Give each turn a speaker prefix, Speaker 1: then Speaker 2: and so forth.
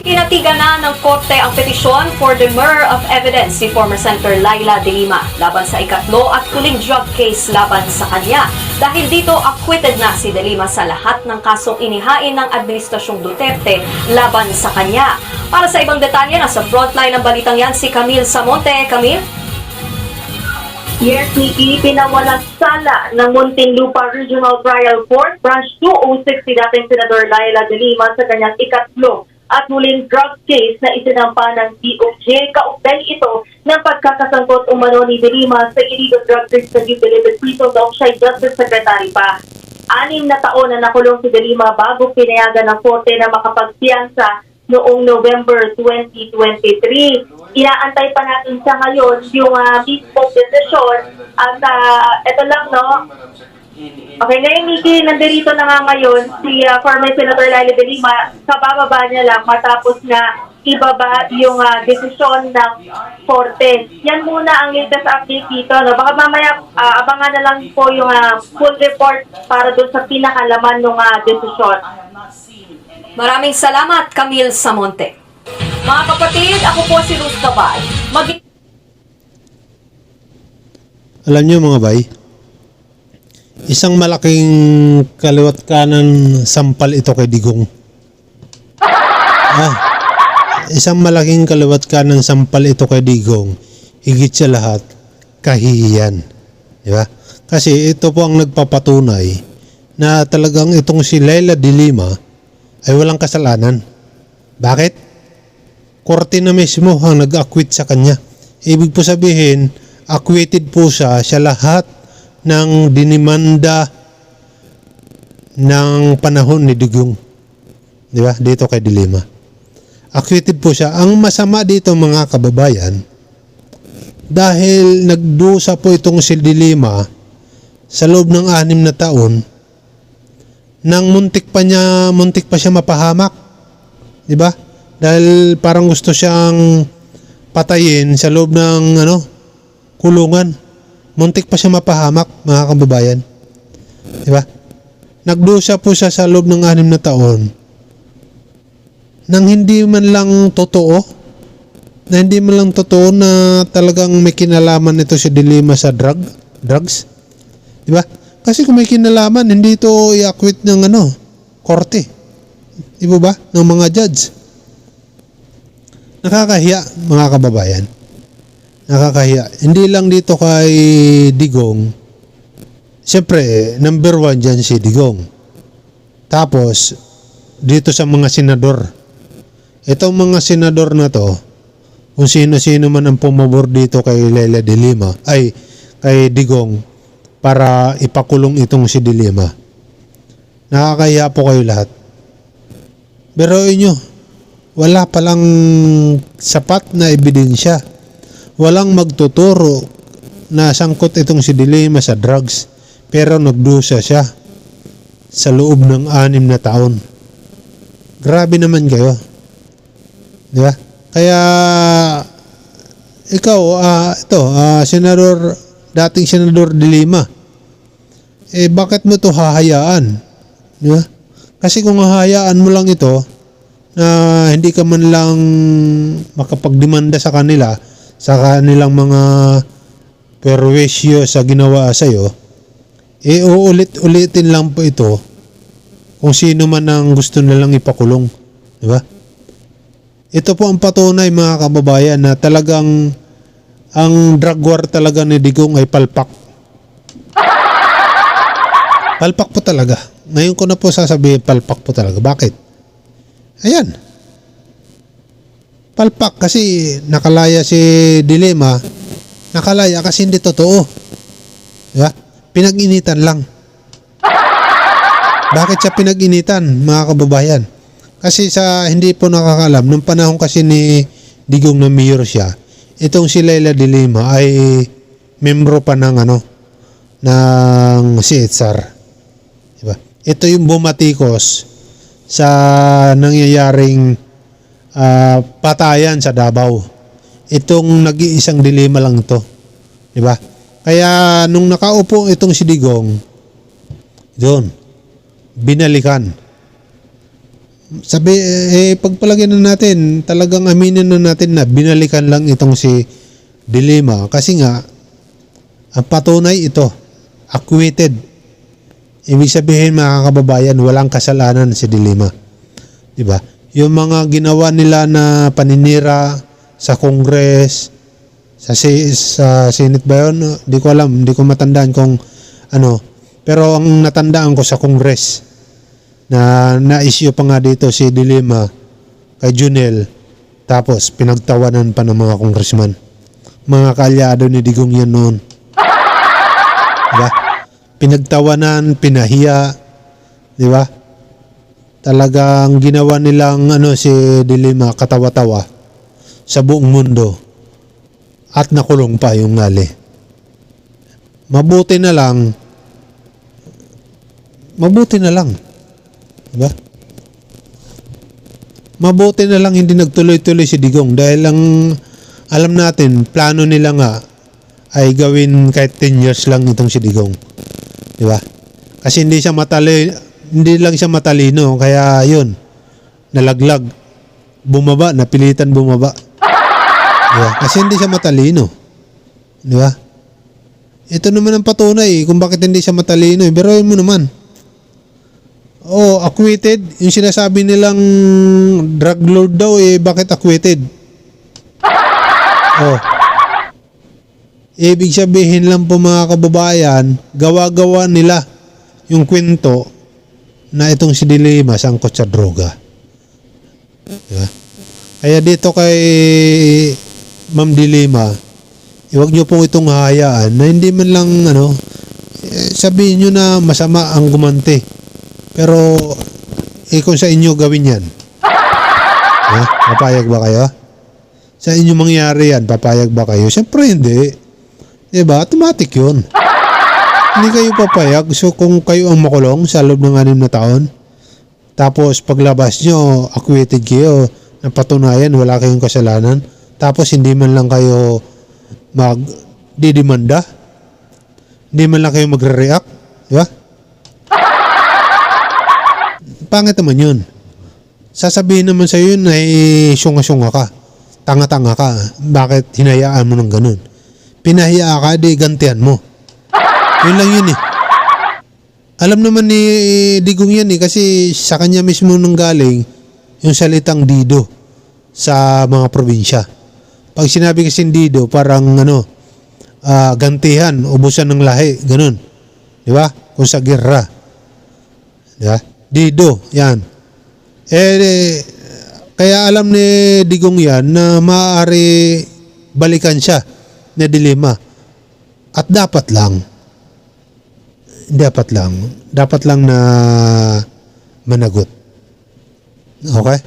Speaker 1: Inatigan na ng korte ang petisyon for the murder of evidence si former Senator Laila de Lima laban sa ikatlo at huling drug case laban sa kanya. Dahil dito, acquitted na si de Lima sa lahat ng kasong inihain ng Administrasyong Duterte laban sa kanya. Para sa ibang detalye, nasa frontline ng balitang yan si Camille Samonte. Camille?
Speaker 2: Yes, Nikki, pinawalang sala ng Muntinlupa Regional Trial Court, Branch 206 si dating Senador Laila de Lima sa kanyang ikatlo at huling drug case na isinampa ng DOJ. Kaugnay ito ng pagkakasangkot umano ni de Lima sa illegal drug trade sa Bilibid Prison noong siya'y Justice Secretary pa. Anim na taon na nakulong si de Lima bago pinayagan ng korte na makapagpiyansa noong November 2023. Inaantay pa natin sa ngayon yung uh, mismong desisyon at uh, ito lang no, Okay, ngayon Nikki, nandito na nga ngayon si uh, former Senator Laila de Lima, kabababa niya lang matapos na ibaba yung uh, desisyon ng korte. Yan muna ang latest update dito. No? Baka mamaya uh, abangan na lang po yung uh, full report para doon sa pinakalaman ng uh, desisyon.
Speaker 1: Maraming salamat, Camille Samonte. Mga kapatid, ako po si Luz Cabal. Mag-
Speaker 3: Alam niyo mga bay, isang malaking kaliwat kanan sampal ito kay Digong. Ah, isang malaking kaliwat kanan sampal ito kay Digong. Higit sa lahat, kahihiyan. Di ba? Kasi ito po ang nagpapatunay na talagang itong si Laila de Lima ay walang kasalanan. Bakit? Korte na mismo ang nag-acquit sa kanya. Ibig po sabihin, acquitted po siya sa lahat ng dinimanda ng panahon ni Digong. Di ba? Dito kay Dilima. Acquitted po siya. Ang masama dito mga kababayan, dahil nagdusa po itong si Dilima sa loob ng anim na taon, nang muntik pa niya, muntik pa siya mapahamak. Di ba? Dahil parang gusto siyang patayin sa loob ng ano, kulungan. Muntik pa siya mapahamak, mga kababayan. Di ba? Nagdusa po siya sa loob ng anim na taon nang hindi man lang totoo na hindi man lang totoo na talagang may kinalaman nito si Dilima sa drug, drugs. Di ba? Kasi kung may kinalaman, hindi ito i-acquit ng ano, korte. Di ba? Ng mga judge. Nakakahiya, mga kababayan. Nakakahiya. Hindi lang dito kay Digong. Siyempre, number one dyan si Digong. Tapos, dito sa mga senador. Itong mga senador na to, kung sino-sino man ang pumabor dito kay Leila de Lima, ay kay Digong, para ipakulong itong si de Lima. Nakakahiya po kayo lahat. Pero inyo, wala palang sapat na ebidensya. Walang magtuturo na sangkot itong si Dilema sa drugs pero nagdusa siya sa loob ng anim na taon. Grabe naman kayo. Di ba? Kaya ikaw, ah, ito, ah, senador, dating senador Dilima, eh bakit mo to hahayaan? Di ba? Kasi kung hahayaan mo lang ito, na hindi ka man lang makapagdemanda sa kanila sa kanilang mga perwisyo sa ginawa sa iyo, eh uulit-ulitin lang po ito kung sino man ang gusto nilang ipakulong. Di ba? Ito po ang patunay mga kababayan na talagang ang drug war talaga ni Digong ay palpak. Palpak po talaga. Ngayon ko na po sasabihin palpak po talaga. Bakit? Ayan. Palpak kasi nakalaya si Dilema. Nakalaya kasi hindi totoo. Diba? Pinag-initan lang. Bakit siya pinag-initan, mga kababayan? Kasi sa hindi po nakakalam, nung panahon kasi ni Digong na mayor siya, itong si Laila Dilema ay membro pa ng ano, ng CHR. Diba? Ito yung bumatikos sa nangyayaring ah, patayan sa Davao. Itong nag-iisang dilema lang to. 'Di ba? Kaya nung nakaupo itong si Digong, doon binalikan. Sabi, eh, pagpalagyan na natin, talagang aminin na natin na binalikan lang itong si Dilima. Kasi nga, ang patunay ito, acquitted. Ibig sabihin mga kababayan, walang kasalanan si Dilima. 'Di ba? Yung mga ginawa nila na paninira sa Congress, sa si- sa Senate ba yun? Di ko alam, di ko matandaan kung ano. Pero ang natandaan ko sa Congress na na-issue pa nga dito si Dilima kay Junel tapos pinagtawanan pa ng mga congressman. Mga kalyado ni Digong yan noon. Diba? Pinagtawanan, pinahiya, di ba? Talagang ginawa nilang ano si Dilima katawa-tawa sa buong mundo at nakulong pa yung ngali. Mabuti na lang mabuti na lang. Diba? Mabuti na lang hindi nagtuloy-tuloy si Digong dahil ang alam natin, plano nila nga ay gawin kahit 10 years lang itong si Digong. Di ba? Kasi hindi siya matali hindi lang siya matalino kaya yun nalaglag. Bumaba napilitan bumaba. Di ba? kasi hindi siya matalino. Di ba? Ito naman ang patunay kung bakit hindi siya matalino eh. pero mo naman. Oh acquitted? Yung sinasabi nilang drug lord daw eh bakit acquitted? Oh. Ibig sabihin lang po mga kababayan, gawa-gawa nila yung kwento na itong si Dilima sangkot sa droga. Diba? Kaya dito kay Ma'am Dilima, iwag nyo pong itong hahayaan na hindi man lang ano, eh, sabihin nyo na masama ang gumanti. Pero kung sa inyo gawin yan, ha? papayag ba kayo? Sa inyo mangyari yan, papayag ba kayo? Siyempre hindi. Diba? Automatic yun. Hindi kayo papayag. So kung kayo ang makulong sa loob ng anim na taon, tapos paglabas nyo, acquitted kayo, napatunayan, wala kayong kasalanan, tapos hindi man lang kayo mag didimanda, hindi man lang kayo magre-react, di ba? Pangit naman yun. Sasabihin naman sa yun ay syunga-syunga ka. Tanga-tanga ka. Bakit hinayaan mo ng ganun? Pinahiya ka, di gantihan mo. Yun lang yun eh. Alam naman ni Digong yan eh kasi sa kanya mismo nang galing yung salitang dido sa mga probinsya. Pag sinabi kasi dido, parang ano, ah, gantihan, ubusan ng lahi, ganun. Di ba? Kung sa gerra. Di ba? Dido, yan. Eh, eh, kaya alam ni Digong yan na maaari balikan siya na dilema. At dapat lang, dapat lang, dapat lang na managot. Okay?